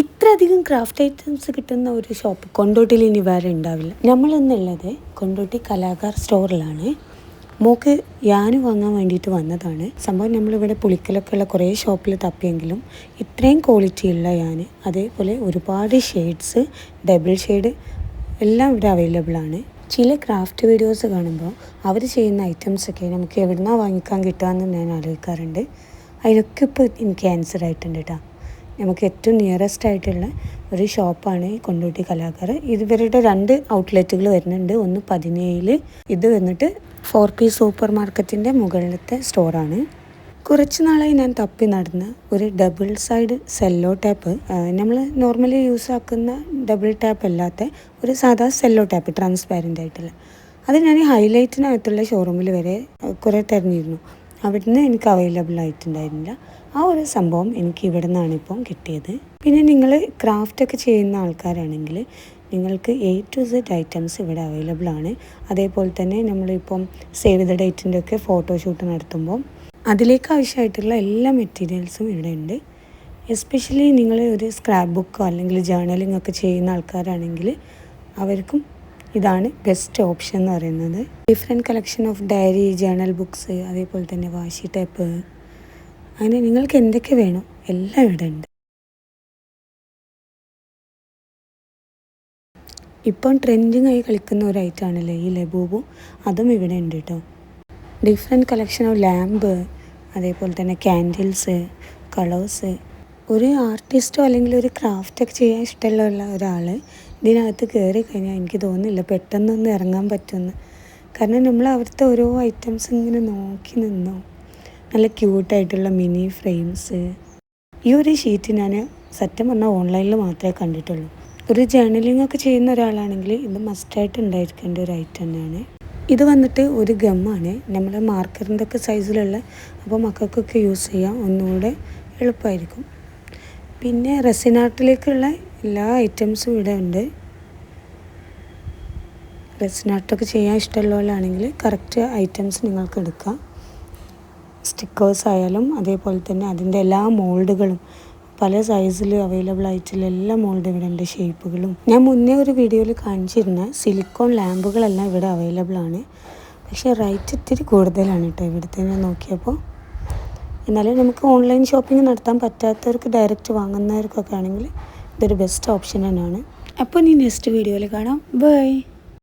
ഇത്രയധികം craft items കിട്ടുന്ന ഒരു ഷോപ്പ് കൊണ്ടോട്ടിയിൽ ഇനി വേറെ ഉണ്ടാവില്ല. നമ്മളിന്നുള്ളത് കൊണ്ടോട്ടി കലാകാർ സ്റ്റോറിലാണ് മോക്ക് യാന് വാങ്ങാൻ വേണ്ടിയിട്ട് വന്നതാണ്. സംഭവം നമ്മളിവിടെ പുളിക്കലൊക്കെ ഉള്ള കുറേ ഷോപ്പിൽ തപ്പിയെങ്കിലും ഇത്രയും ക്വാളിറ്റി ഉള്ള യാന് അതേപോലെ ഒരുപാട് ഷെയ്ഡ്സ് ഡബിൾ ഷെയ്ഡ് എല്ലാം ഇവിടെ അവൈലബിൾ ആണ്. ചില ക്രാഫ്റ്റ് വീഡിയോസ് കാണുമ്പോൾ അവർ ചെയ്യുന്ന ഐറ്റംസൊക്കെ നമുക്ക് എവിടുന്നാണ് വാങ്ങിക്കാൻ കിട്ടുക എന്ന് ഞാൻ ആലോചിക്കാറുണ്ട്. അതിനൊക്കെ ഇപ്പോൾ എനിക്ക് ആൻസർ ആയിട്ടുണ്ട് കേട്ടോ നമുക്ക് ഏറ്റവും നിയറസ്റ്റ് ആയിട്ടുള്ള ഒരു ഷോപ്പാണ് ഈ കൊണ്ടോട്ടി കലാകാർ. ഇവരുടെ രണ്ട് ഔട്ട്ലെറ്റുകൾ വരുന്നുണ്ട്. ഒന്ന് പതിനേഴിൽ ഇത് വന്നിട്ട് ഫോർ പി സൂപ്പർ മാർക്കറ്റിന്റെ മുകളിലത്തെ സ്റ്റോറാണ് കുറച്ച് നാളായി ഞാൻ തപ്പി നടന്ന ഒരു ഡബിൾ സൈഡ് സെല്ലോ ടാപ്പ് നമ്മൾ നോർമലി യൂസ് ആക്കുന്ന ഡബിൾ ടാപ്പ് അല്ലാത്ത ഒരു സാധാ സെല്ലോ ടാപ്പ് ട്രാൻസ്പാരന്റ് ആയിട്ടുള്ള. അത് ഞാൻ ഹൈലൈറ്റിനകത്തുള്ള ഷോറൂമിൽ വരെ കുറേ തിരഞ്ഞിരുന്നു. അവിടുന്ന് എനിക്ക് അവൈലബിൾ ആയിട്ടുണ്ടായിരുന്നില്ല. ആ ഒരു സംഭവം എനിക്ക് ഇവിടെ നിന്നാണ് ഇപ്പം കിട്ടിയത്. പിന്നെ നിങ്ങൾ ക്രാഫ്റ്റൊക്കെ ചെയ്യുന്ന ആൾക്കാരാണെങ്കിൽ നിങ്ങൾക്ക് എ ടു സെഡ് ഐറ്റംസ് ഇവിടെ അവൈലബിൾ ആണ്. അതേപോലെ തന്നെ നമ്മളിപ്പം സേവ് ദ ഡേറ്റിന്റെ ഒക്കെ ഫോട്ടോഷൂട്ട് നടത്തുമ്പോൾ അതിലേക്ക് ആവശ്യമായിട്ടുള്ള എല്ലാ മെറ്റീരിയൽസും ഇവിടെ ഉണ്ട്. എസ്പെഷ്യലി നിങ്ങൾ ഒരു സ്ക്രാപ്പ് ബുക്കോ അല്ലെങ്കിൽ ജേർണലിംഗ് ഒക്കെ ചെയ്യുന്ന ആൾക്കാരാണെങ്കിൽ അവർക്കും ഇതാണ് ബെസ്റ്റ് ഓപ്ഷൻ എന്ന് പറയുന്നത്. Different collection of diary journal books അതേപോലെ തന്നെ വാഷി ടേപ്പ്. അങ്ങനെ നിങ്ങൾക്ക് എന്തൊക്കെ വേണം? എല്ലാം ഇവിടെ ഉണ്ട്. ഇപ്പം ട്രെൻഡിങ് ആയി കളിക്കുന്ന ഒരു ഐറ്റമാണല്ലേ ഈ ലബൂബു? അതും ഇവിടെ ഉണ്ട് കേട്ടോ ഡിഫറെന്റ് കളക്ഷൻ ഓഫ് ലാമ്പ് അതേപോലെ തന്നെ ക്യാൻഡിൽസ് കളേഴ്സ് ഒരു ആർട്ടിസ്റ്റോ അല്ലെങ്കിൽ ഒരു ക്രാഫ്റ്റൊക്കെ ചെയ്യാൻ ഇഷ്ടമുള്ള ഒരാൾ ഇതിനകത്ത് കയറി കഴിഞ്ഞാൽ എനിക്ക് തോന്നുന്നില്ല പെട്ടെന്നൊന്നും ഇറങ്ങാൻ പറ്റുമെന്ന്. കാരണം നമ്മൾ അവിടുത്തെ ഓരോ ഐറ്റംസ് ഇങ്ങനെ നോക്കി നിന്നു. നല്ല ക്യൂട്ടായിട്ടുള്ള മിനി ഫ്രെയിംസ് ഈ ഒരു ഷീറ്റ് ഞാൻ സത്യം പറഞ്ഞാൽ ഓൺലൈനിൽ മാത്രമേ കണ്ടിട്ടുള്ളൂ. ഒരു ജേർണലിംഗ് ഒക്കെ ചെയ്യുന്ന ഒരാളാണെങ്കിൽ ഇത് മസ്റ്റായിട്ട് ഉണ്ടായിരിക്കേണ്ട ഒരു ഐറ്റം തന്നെയാണ്. ഇത് വന്നിട്ട് ഒരു ഗമ്മാണ് നമ്മുടെ മാർക്കറിന്റെ ഒക്കെ സൈസിലുള്ള അപ്പോൾ മക്കൾക്കൊക്കെ യൂസ് ചെയ്യാം. ഒന്നുകൂടെ എളുപ്പമായിരിക്കും പിന്നെ റെസിനാർട്ടിലേക്കുള്ള എല്ലാ ഐറ്റംസും ഇവിടെ ഉണ്ട്. റെസിനാർട്ടൊക്കെ ചെയ്യാൻ ഇഷ്ടമുള്ളവരാണെങ്കിൽ കറക്റ്റ് ഐറ്റംസ് നിങ്ങൾക്ക് എടുക്കാം. സ്റ്റിക്കേഴ്സ് ആയാലും അതേപോലെ തന്നെ അതിന്റെ എല്ലാ മോൾഡുകളും പല സൈസിൽ അവൈലബിൾ ആയിട്ടുള്ള എല്ലാ മോൾഡും ഇവിടെ ഉണ്ട് ഷേപ്പുകളും. ഞാൻ മുന്നേ ഒരു വീഡിയോയിൽ കാണിച്ചിരുന്ന സിലിക്കോൺ ലാമ്പുകളെല്ലാം ഇവിടെ അവൈലബിൾ ആണ്. പക്ഷേ റേറ്റ് ഇത്തിരി കൂടുതലാണ് കേട്ടോ ഇവിടുത്തെ ഞാൻ നോക്കിയപ്പോൾ. എന്നാലും നമുക്ക് ഓൺലൈൻ ഷോപ്പിംഗ് നടത്താൻ പറ്റാത്തവർക്ക് ഡയറക്റ്റ് വാങ്ങുന്നവർക്കൊക്കെ ആണെങ്കിൽ ഇതൊരു ബെസ്റ്റ് ഓപ്ഷൻ തന്നെയാണ്. അപ്പോൾ ഇനി നെക്സ്റ്റ് വീഡിയോയിൽ കാണാം. ബൈ